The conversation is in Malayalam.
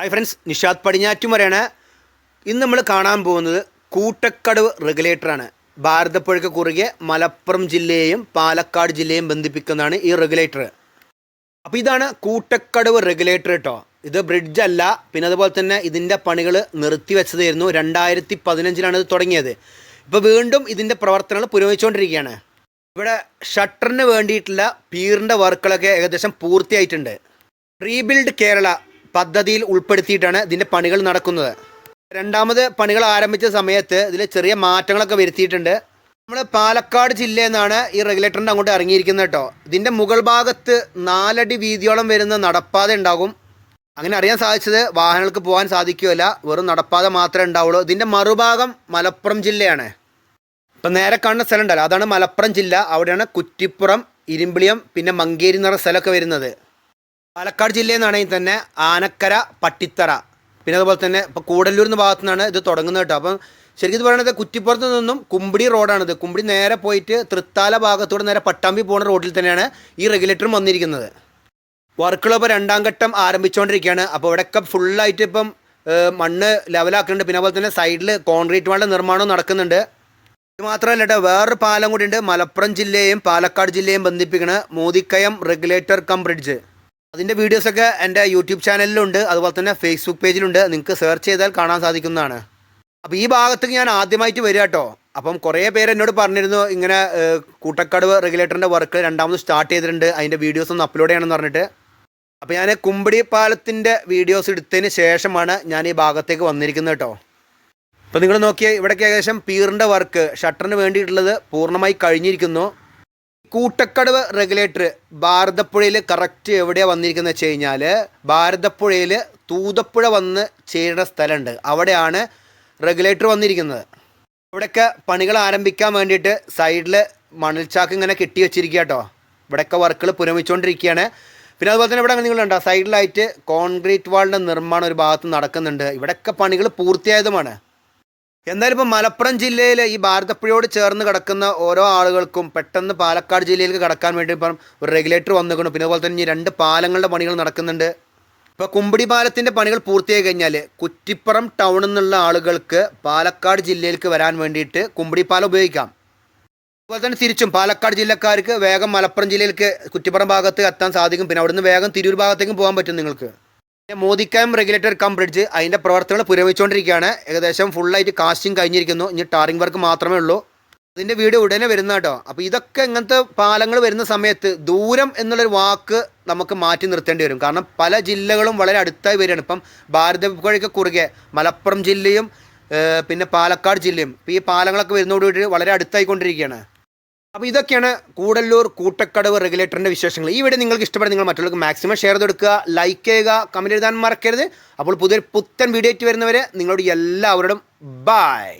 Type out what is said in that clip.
ഹായ് ഫ്രണ്ട്സ് നിഷാദ് പടിഞ്ഞാറ്റുമരയാണ് ഇന്ന് നമ്മൾ കാണാൻ പോകുന്നത് കൂട്ടക്കടവ് റെഗുലേറ്ററാണ് ഭാരതപ്പുഴയ്ക്ക് കുറുകെ മലപ്പുറം ജില്ലയെയും പാലക്കാട് ജില്ലയും ബന്ധിപ്പിക്കുന്നതാണ് ഈ റെഗുലേറ്റർ അപ്പോൾ ഇതാണ് കൂട്ടക്കടവ് റെഗുലേറ്റർ കേട്ടോ ഇത് ബ്രിഡ്ജ് അല്ല. പിന്നെ അതുപോലെ തന്നെ ഇതിന്റെ പണികൾ നിർത്തിവെച്ചതായിരുന്നു രണ്ടായിരത്തി പതിനഞ്ചിലാണ് ഇത് തുടങ്ങിയത്. ഇപ്പോൾ വീണ്ടും ഇതിന്റെ പ്രവർത്തനങ്ങൾ പുരോഗമിച്ചുകൊണ്ടിരിക്കുകയാണ്. ഇവിടെ ഷട്ടറിന് വേണ്ടിയിട്ടുള്ള പീറിന്റെ വർക്കുകളൊക്കെ ഏകദേശം പൂർത്തിയായിട്ടുണ്ട്. റീബിൽഡ് കേരള പദ്ധതിയിൽ ഉൾപ്പെടുത്തിയിട്ടാണ് ഇതിന്റെ പണികൾ നടക്കുന്നത്. രണ്ടാമത് പണികൾ ആരംഭിച്ച സമയത്ത് ഇതിൽ ചെറിയ മാറ്റങ്ങളൊക്കെ വരുത്തിയിട്ടുണ്ട്. നമ്മൾ പാലക്കാട് ജില്ലയിൽ നിന്നാണ് ഈ റെഗുലേറ്ററിന്റെ അങ്ങോട്ട് ഇറങ്ങിയിരിക്കുന്നത് കേട്ടോ. ഇതിന്റെ മുകൾ ഭാഗത്ത് നാലടി വീതിയോളം വരുന്ന നടപ്പാത ഉണ്ടാകും. അങ്ങനെ അറിയാൻ സാധിച്ചത് വാഹനങ്ങൾക്ക് പോകാൻ സാധിക്കുകയില്ല. വെറും നടപ്പാത മാത്രമേ ഉണ്ടാവുള്ളൂ. ഇതിന്റെ മറുഭാഗം മലപ്പുറം ജില്ലയാണ്. ഇപ്പം നേരെ കാണുന്ന സ്ഥലം ഉണ്ടല്ലോ. അതാണ് മലപ്പുറം ജില്ല. അവിടെയാണ് കുറ്റിപ്പുറം ഇരുമ്പിളിയം പിന്നെ മങ്കേരി എന്ന് പറഞ്ഞ സ്ഥലമൊക്കെ വരുന്നത്. പാലക്കാട് ജില്ലയിൽ നിന്നാണെങ്കിൽ തന്നെ ആനക്കര പട്ടിത്തറ. പിന്നെ അതുപോലെ തന്നെ ഇപ്പോൾ കൂടല്ലൂർ എന്ന ഭാഗത്തു നിന്നാണ് ഇത് തുടങ്ങുന്നത് കേട്ടോ. അപ്പം ശരിക്കും ഇത് പറയുന്നത് കുറ്റിപ്പുറത്ത് നിന്നും കുമ്പിടി റോഡാണിത്. കുമ്പിടി നേരെ പോയിട്ട് തൃത്താല ഭാഗത്തൂടെ നേരെ പട്ടാമ്പി പോകുന്ന റോഡിൽ തന്നെയാണ് ഈ റെഗുലേറ്ററും വന്നിരിക്കുന്നത്. വർക്കുകൾ ഇപ്പോൾ രണ്ടാം ഘട്ടം ആരംഭിച്ചുകൊണ്ടിരിക്കുകയാണ് അപ്പോൾ ഇവിടെയൊക്കെ ഫുള്ളായിട്ട് ഇപ്പം മണ്ണ് ലെവലാക്കുന്നുണ്ട്. പിന്നെ അതുപോലെ തന്നെ സൈഡിൽ കോൺക്രീറ്റ് വാളിന്റെ നിർമ്മാണം നടക്കുന്നുണ്ട്. ഇത് മാത്രമല്ല കേട്ടോ വേറൊരു പാലം കൂടിയുണ്ട്. മലപ്പുറം ജില്ലയെയും പാലക്കാട് ജില്ലയെയും ബന്ധിപ്പിക്കുന്ന മോദിക്കയം റെഗുലേറ്റർ കം ബ്രിഡ്ജ്. അതിന്റെ വീഡിയോസൊക്കെ എന്റെ യൂട്യൂബ് ചാനലിലുണ്ട് അതുപോലെ തന്നെ ഫേസ്ബുക്ക് പേജിലുണ്ട് നിങ്ങൾക്ക് സെർച്ച് ചെയ്താൽ കാണാൻ സാധിക്കുന്നതാണ്. അപ്പോൾ ഈ ഭാഗത്തേക്ക് ഞാൻ ആദ്യമായിട്ട് വരിക കേട്ടോ. അപ്പം കുറേ പേര് എന്നോട് പറഞ്ഞിരുന്നു ഇങ്ങനെ കൂട്ടക്കടവ് റെഗുലേറ്ററിന്റെ വർക്ക് രണ്ടാമത് സ്റ്റാർട്ട് ചെയ്തിട്ടുണ്ട് അതിന്റെ വീഡിയോസ് ഒന്ന് അപ്ലോഡ് ചെയ്യണമെന്ന് പറഞ്ഞിട്ട്. അപ്പോൾ ഞാൻ കുമ്പടി പാലത്തിന്റെ വീഡിയോസ് എടുത്തതിന് ശേഷമാണ് ഞാൻ ഈ ഭാഗത്തേക്ക് വന്നിരിക്കുന്നത് കേട്ടോ. അപ്പോൾ നിങ്ങൾ നോക്കിയാൽ ഇവിടേക്ക് ഏകദേശം പീറിന്റെ വർക്ക് ഷട്ടറിന് വേണ്ടിയിട്ടുള്ളത് പൂർണമായി കഴിഞ്ഞിരിക്കുന്നു. കൂട്ടക്കടവ് റെഗുലേറ്റർ ഭാരതപ്പുഴയിൽ കറക്റ്റ് എവിടെയാണ് വന്നിരിക്കുന്നത് വെച്ച് കഴിഞ്ഞാൽ ഭാരതപ്പുഴയിൽ തൂതപ്പുഴ വന്ന് ചേരുന്ന സ്ഥലമുണ്ട്. അവിടെയാണ് റെഗുലേറ്റർ വന്നിരിക്കുന്നത്. ഇവിടെയൊക്കെ പണികൾ ആരംഭിക്കാൻ വേണ്ടിയിട്ട് സൈഡിൽ മണൽച്ചാക്ക് ഇങ്ങനെ കെട്ടി വെച്ചിരിക്കുക കേട്ടോ. ഇവിടെയൊക്കെ വർക്കുകൾ പുരോഗമിച്ചുകൊണ്ടിരിക്കുകയാണ് പിന്നെ അതുപോലെ തന്നെ ഇവിടെ നിങ്ങൾ കണ്ടോ സൈഡിലായിട്ട് കോൺക്രീറ്റ് വാളിന്റെ നിർമ്മാണം ഒരു ഭാഗത്ത് നടക്കുന്നുണ്ട്. ഇവിടെയൊക്കെ പണികൾ പൂർത്തിയായതുമാണ്. എന്തായാലും ഇപ്പം മലപ്പുറം ജില്ലയിൽ ഈ ഭാരതപ്പുഴയോട് ചേർന്ന് കിടക്കുന്ന ഓരോ ആളുകൾക്കും പെട്ടെന്ന് പാലക്കാട് ജില്ലയിലേക്ക് കടക്കാൻ വേണ്ടി ഇപ്പം ഒരു റെഗുലേറ്റർ വന്നിരിക്കുന്നു. പിന്നെ അതുപോലെ തന്നെ രണ്ട് പാലങ്ങളുടെ പണികൾ നടക്കുന്നുണ്ട്. ഇപ്പോൾ കുമ്പിടി പാലത്തിന്റെ പണികൾ പൂർത്തിയായി കഴിഞ്ഞാൽ കുറ്റിപ്പുറം ടൗണിൽ നിന്നുള്ള ആളുകൾക്ക് പാലക്കാട് ജില്ലയിലേക്ക് വരാൻ വേണ്ടിയിട്ട് കുമ്പിടി പാലം ഉപയോഗിക്കാം. അതുപോലെ തന്നെ തിരിച്ചും പാലക്കാട് ജില്ലക്കാർക്ക് വേഗം മലപ്പുറം ജില്ലയിലേക്ക് കുറ്റിപ്പുറം ഭാഗത്ത് എത്താൻ സാധിക്കും. പിന്നെ അവിടുന്ന് വേഗം തിരൂർ ഭാഗത്തേക്കും പോകാൻ പറ്റും നിങ്ങൾക്ക്. പിന്നെ മോദിക്കാം റെഗുലേറ്റർ കം ബ്രിഡ്ജ് അതിന്റെ പ്രവർത്തനങ്ങൾ പുരോഗമിച്ചുകൊണ്ടിരിക്കുകയാണ്. ഏകദേശം ഫുള്ളായിട്ട് കാസ്റ്റിംഗ് കഴിഞ്ഞിരിക്കുന്നു. ഇനി ടാറിംഗ് വർക്ക് മാത്രമേ ഉള്ളൂ. അതിന്റെ വീട് ഉടനെ വരുന്ന കേട്ടോ. അപ്പോൾ ഇതൊക്കെ ഇങ്ങനത്തെ പാലങ്ങൾ വരുന്ന സമയത്ത് ദൂരം എന്നുള്ളൊരു വാക്ക് നമുക്ക് മാറ്റി നിർത്തേണ്ടി വരും. കാരണം പല ജില്ലകളും വളരെ അടുത്തായി വരികയാണ്. ഇപ്പം ഭാരതപ്പുഴയ്ക്ക് കുറുകെ മലപ്പുറം ജില്ലയും പിന്നെ പാലക്കാട് ജില്ലയും ഇപ്പോൾ ഈ പാലങ്ങളൊക്കെ വരുന്നതോടുകൂടി വളരെ അടുത്തായിക്കൊണ്ടിരിക്കുകയാണ്. അപ്പോൾ ഇതൊക്കെയാണ് കൂടല്ലൂർ കൂട്ടക്കടവ് റെഗുലേറ്ററിന്റെ വിശേഷങ്ങൾ. ഈ വീഡിയോ നിങ്ങൾക്ക് ഇഷ്ടപ്പെടുന്ന നിങ്ങൾ മറ്റുള്ളവർക്ക് മാക്സിമം ഷെയർ ചെയ്ത് കൊടുക്കുക ലൈക്ക് ചെയ്യുക കമന്റ് എഴുതാൻ മറക്കരുത്. അപ്പോൾ പുതിയൊരു പുത്തൻ വീഡിയോ ആയിട്ട് വരുന്നവരെ നിങ്ങളോട് എല്ലാവരോടും ബായ്